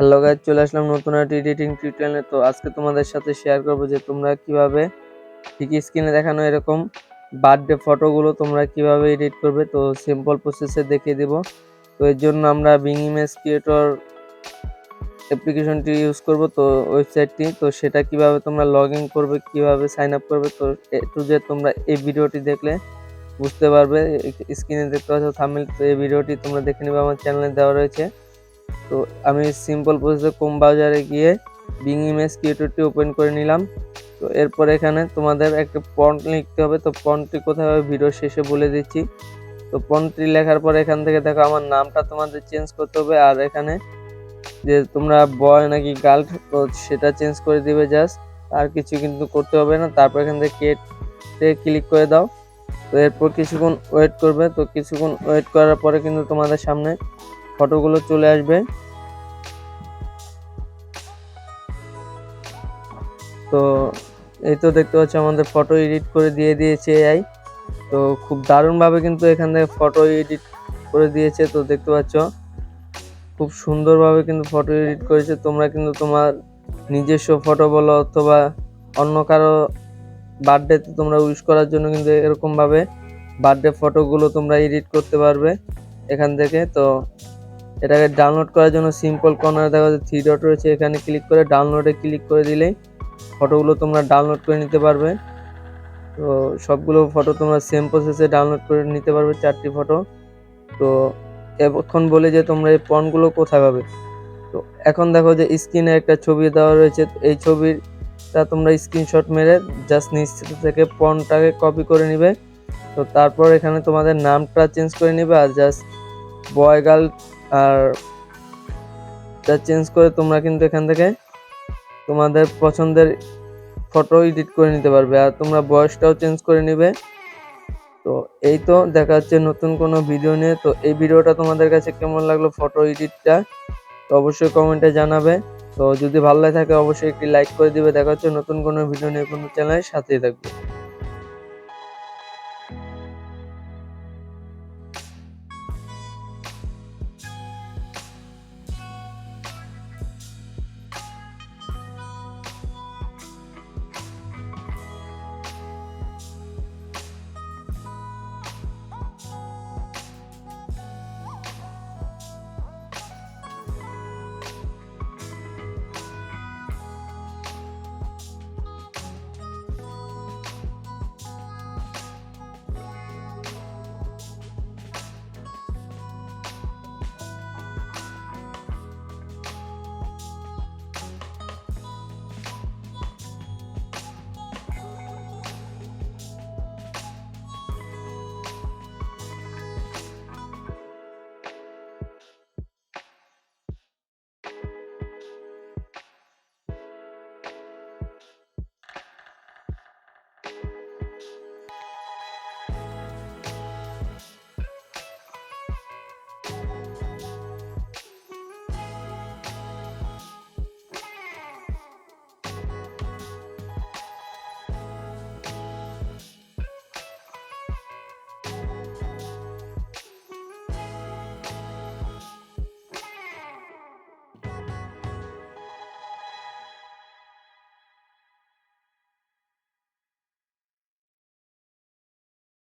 Hello guys চলে আসলাম নতুন একটা এডিটিং টিউটোরিয়ালে তো আজকে তোমাদের সাথে শেয়ার করব যে তোমরা কীভাবে ঠিক স্ক্রিনে দেখানো এরকম বার্থডে ফটোগুলো তোমরা কীভাবে এডিট করবে। তো সিম্পল প্রসেসে দেখিয়ে দিব। তো এর জন্য আমরা বিং ইমেজ ক্রিয়েটর অ্যাপ্লিকেশনটি ইউজ করব তো ওয়েবসাইটটি তো সেটা কীভাবে তোমরা লগ ইন করবে, কীভাবে সাইন আপ করবে, তো একটু যে তোমরা এই ভিডিওটি দেখলে বুঝতে পারবে। স্ক্রিনে দেখতে পাচ্ছ থামিল তো এই ভিডিওটি তোমরা দেখে নেবে। আমার চ্যানেলে দেওয়া রয়েছে। তো আমি সিম্পল প্রসেসে কোম ব্রাউজারে গিয়ে বিং ইমেজ ক্রিয়েটরটি ওপেন করে নিলাম। তো এরপর এখানে তোমাদের একটা পন্ট লিখতে হবে। তো পন্টটি কোথায় হবে? ভিডিও শেষে বলে দিচ্ছি। তো পন্টটি লেখার পর এখান থেকে দেখো আমার নামটা তোমাদের চেঞ্জ করতে হবে। আর এখানে যে তোমরা বয় নাকি গার্ল তো সেটা চেঞ্জ করে দিবে জাস্ট আর কিছু কিন্তু করতে হবে না। তারপর এখান থেকে কেটে ক্লিক করে দাও। তো এরপর কিছুক্ষণ ওয়েট করবে। তো কিছুক্ষণ ওয়েট করার পরে কিন্তু তোমাদের সামনে ফটোগুলো চলে আসবে। তো এই তো দেখতে পাচ্ছ আমাদের ফটো এডিট করে দিয়ে দিয়েছে এআই। তো খুব দারুণভাবে কিন্তু এখান থেকে ফটো এডিট করে দিয়েছে, তো দেখতে পাচ্ছ। খুব সুন্দরভাবে কিন্তু ফটো এডিট করেছে। তোমরা কিন্তু তোমার নিজস্ব ফটো বলো অথবা অন্য কারও বার্থডেতে তোমরা উইশ করার জন্য কিন্তু এরকমভাবে বার্থডে ফটোগুলো তোমরা এডিট করতে পারবে এখান থেকে। তো এটাকে ডাউনলোড করার জন্য সিম্পল কর্নারে দেখা যাচ্ছে থ্রি ডট রয়েছে, এখানে ক্লিক করে ডাউনলোডে ক্লিক করে দিলেই ফটোগুলো তোমরা ডাউনলোড করে নিতে পারবে। তো সবগুলো ফটো তোমরা সেম প্রসেসে ডাউনলোড করে নিতে পারবে চারটি ফটো তো এখন বলে যে তোমরা এই পনগুলো কোথায় পাবে? তো এখন দেখো যে স্ক্রিনে একটা ছবি দেওয়া রয়েছে এই ছবিটা তোমরা স্ক্রিনশট মেরে জাস্ট নিচ থেকে পনটাকে কপি করে নিবে। তো তারপর এখানে তোমাদের নামটা চেঞ্জ করে নিবে আর জাস্ট বয় গার্ল আর যা চেঞ্জ করে তোমরা কিন্তু এখান থেকে তোমাদের পছন্দের ফটো এডিট করে নিতে পারবে আর তোমরা বয়সটাও চেঞ্জ করে নিবে। তো এই তো দেখা যাচ্ছে নতুন কোনো ভিডিও নিয়ে। তো এই ভিডিওটা তোমাদের কাছে কেমন লাগল ফটো এডিটটা তো অবশ্যই কমেন্টে জানাবে। তো যদি ভালো লাগে থাকে, অবশ্যই একটি লাইক করে দিবে। দেখা হচ্ছে নতুন কোনো ভিডিও নিয়ে কোনো চ্যানেলের সাথেই থাকবে।